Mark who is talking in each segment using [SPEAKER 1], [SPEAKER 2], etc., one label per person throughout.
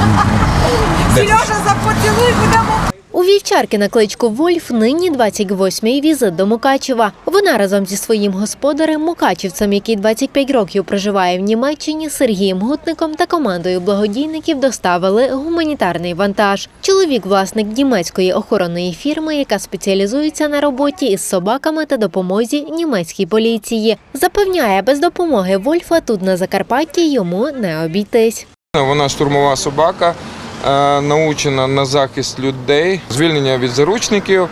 [SPEAKER 1] Сережа, запоцілуй, будемо.
[SPEAKER 2] У вівчарки на кличку Вольф нині 28-й візит до Мукачева. Вона разом зі своїм господарем, мукачівцем, який 25 років проживає в Німеччині, Сергієм Гутником та командою благодійників доставили гуманітарний вантаж. Чоловік власник німецької охоронної фірми, яка спеціалізується на роботі із собаками та допомозі німецькій поліції. Запевняє, без допомоги Вольфа тут на Закарпатті йому не обійтись.
[SPEAKER 3] Вона штурмова собака, е, научена на захист людей, звільнення від заручників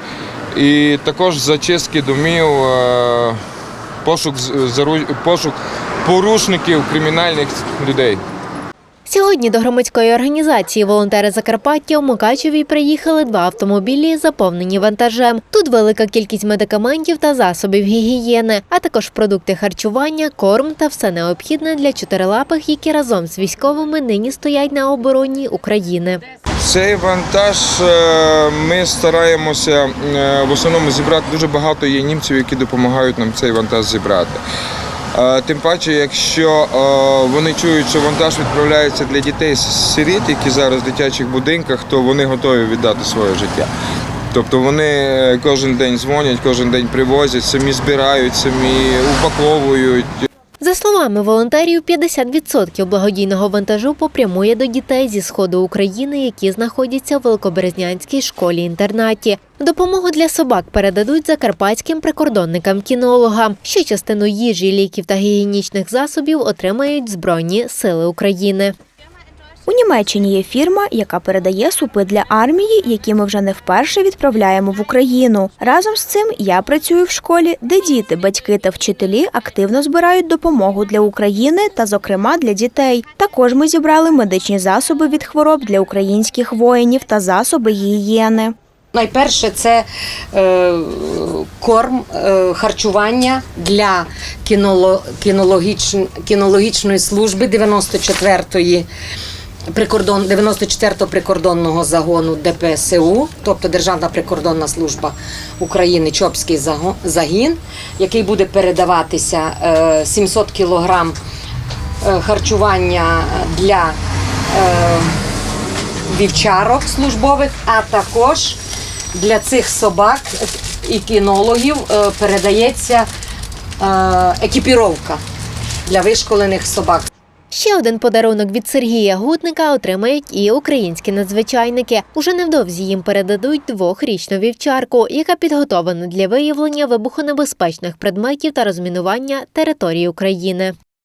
[SPEAKER 3] і також зачистки домів, е, пошук, пошук порушників кримінальних людей.
[SPEAKER 2] Сьогодні до громадської організації Волонтери Закарпаття у Мукачеві приїхали два автомобілі, заповнені вантажем. Тут велика кількість медикаментів та засобів гігієни, а також продукти харчування, корм та все необхідне для чотирилапих, які разом з військовими нині стоять на обороні України.
[SPEAKER 3] Цей вантаж е, ми стараємося е, в основному зібрати. Дуже багато є німців, які допомагають нам цей вантаж зібрати. Е, Тим паче, якщо е, вони чують, що вантаж відправляється для дітей сиріт, які зараз в дитячих будинках, то вони готові віддати своє життя. Тобто вони е, кожен день дзвонять, кожен день привозять, самі збирають, самі упаковують.
[SPEAKER 2] За словами волонтерів, 50% благодійного вантажу попрямує до дітей зі сходу України, які знаходяться в Великоберезнянській школі-інтернаті. Допомогу для собак передадуть закарпатським прикордонникам-кінологам. Ще частину їжі, ліків та гігієнічних засобів отримають Збройні сили України.
[SPEAKER 4] У Німеччині є фірма, яка передає супи для армії, які ми вже не вперше відправляємо в Україну. Разом з цим я працюю в школі, де діти, батьки та вчителі активно збирають допомогу для України та, зокрема, для дітей. Також ми зібрали медичні засоби від хвороб для українських воїнів та засоби гігієни.
[SPEAKER 5] Найперше це е, корм, е, харчування для кіноло, кінологічн, кінологічної служби 94-ї прикордон, 94-го прикордонного загону ДПСУ, тобто Державна прикордонна служба України, Чопський загін, який буде передаватися е, 700 кілограм е, харчування для е, вівчарок службових, а також для цих собак і кінологів е, передається е, екіпіровка для вишколених собак.
[SPEAKER 2] Ще один подарунок від Сергія Гутника отримають і українські надзвичайники. Уже невдовзі їм передадуть двохрічну вівчарку, яка підготовлена для виявлення вибухонебезпечних предметів та розмінування території України.